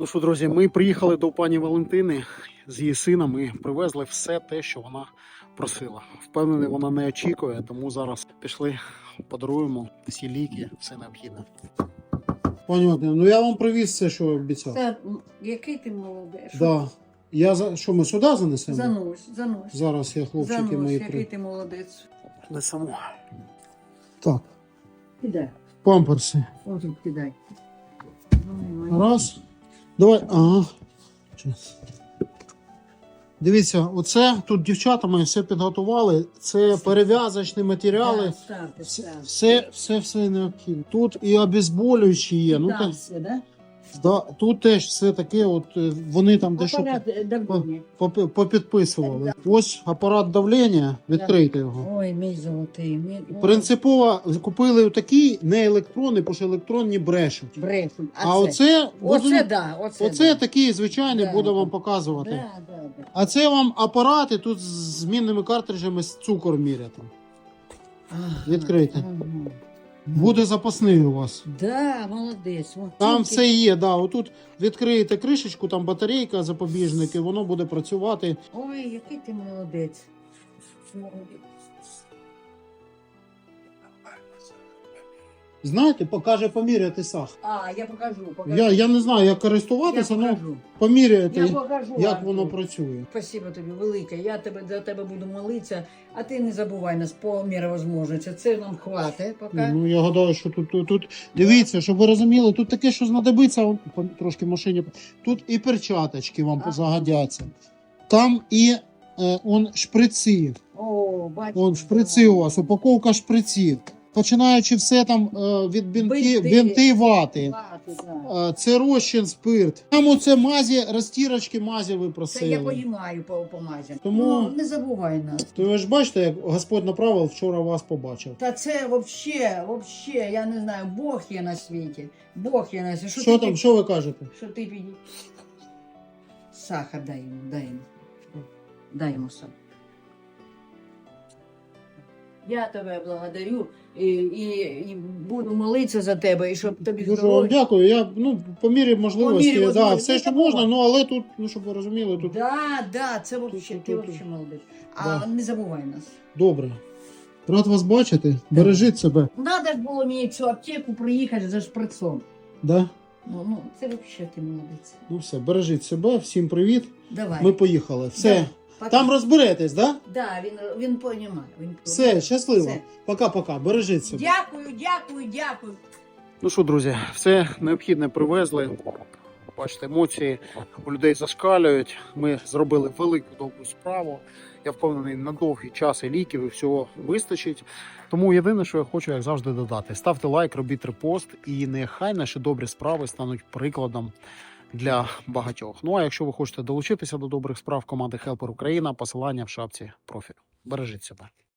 Ну що, друзі, ми приїхали до пані Валентини з її сином і привезли все те, що вона просила. Впевнений, вона не очікує, тому зараз пішли, подаруємо всі ліки, все необхідне. Пані Валентина, ну я вам привіз все, що обіцяв. Та, який ти молодець. Да. Я за що ми сюди занесемо? Занось, занось. Зараз я хлопчики занось, мої який при. ти молодець. Несемо. Так, Кидай. памперси. Ось кидай. Раз. Давай. Ага. Дивіться, оце тут дівчата мої все підготували. Це перев'язочні матеріали. Так, так, Все, все, все, все необхідне. Тут і обезболюючі є. Ну, так, все, да? Да, тут теж все таке, от е, вони там дещо Апарат е, давлення. попідписували. Ось апарат давлення, відкрийте його. Ой, мій золотий. Мій... ой, Принципово купили такі не електронні, бо що електронні брешуть. Брешуть. А, А, це? оце, Оце, буде- да, оце, оце да. такий звичайний Да. буду вам показувати. Да, да, да. А це вам апарати тут з змінними картриджами з цукор міряти. Ага, Відкрийте. ага. Буде запасний у вас. Да, молодець. О, Там тільки- все є, да. Отут відкриєте кришечку, там батарейка, запобіжник, і воно буде працювати. Ой, який ти молодець. Молодець. Знаєте, покаже поміряти сах. А, я покажу, покажу. Я, я не знаю, як я користуватися, але покажу. поміряєте, Я покажу. як Артур. воно працює. Спасибо тобі велике. Я тебе за тебе буду молитися, а ти не забувай нас по мірі можливості. Це нам хватить поки. Ну, я гадаю, що тут, тут, тут дивіться, щоб ви розуміли, тут таке, що знадобиться, он, по- трошки машині. Тут і перчаточки вам Ага. загодяться. Там і е, он шприци. О, бачиш. Он шприци у вас, упаковка шприців. Починаючи все там е, від бінти, бінти вати. Е, Це розчин спирт. Там оце мазі, розтірочки мазі ви Це я просили. понімаю по помазі. Тому- Ну, не забувай нас. То ви ж бачите, як Господь направив, вчора вас побачив. Та це вообще, вообще, я не знаю, Бог є на світі. Бог є на світі. Що ти там, що ви кажете? Що ти піді? Сахар дай йому, дай йому. Дай йому сахар. Я тебе благодарю і, і, і буду молитися за тебе, і щоб тобі Дуже вам здоров'я. дякую. Я ну по мірі можливості, По мірі да, можливості. все, що можна, ну але тут, ну щоб ви розуміли, тут Да, да, це вообще, тут, ти тут. вообще молодець. А Да. не забувай нас. добре. Рад вас бачити. Бережіть себе. Надо ж було мені в цю аптеку приїхати за шприцом. Да? Ну, ну це вообще ти молодець. Ну все, бережіть себе, всім привіт. Давай. Ми поїхали. Все. Там розберетесь, да? Да, він, він понімає. Він Все, щасливо. Все. Пока-пока. Бережіть себе. Дякую, дякую, дякую. Ну що, друзі, все необхідне привезли. Бачите, емоції у людей зашкалюють. Ми зробили велику добру справу. Я впевнений, на довгий час і ліків і всього вистачить. Тому єдине, що я хочу, як завжди, додати: ставте лайк, робіть репост, і нехай наші добрі справи стануть прикладом для багатьох. Ну а якщо ви хочете долучитися до добрих справ команди Helper Україна, посилання в шапці профілю. Бережіть себе.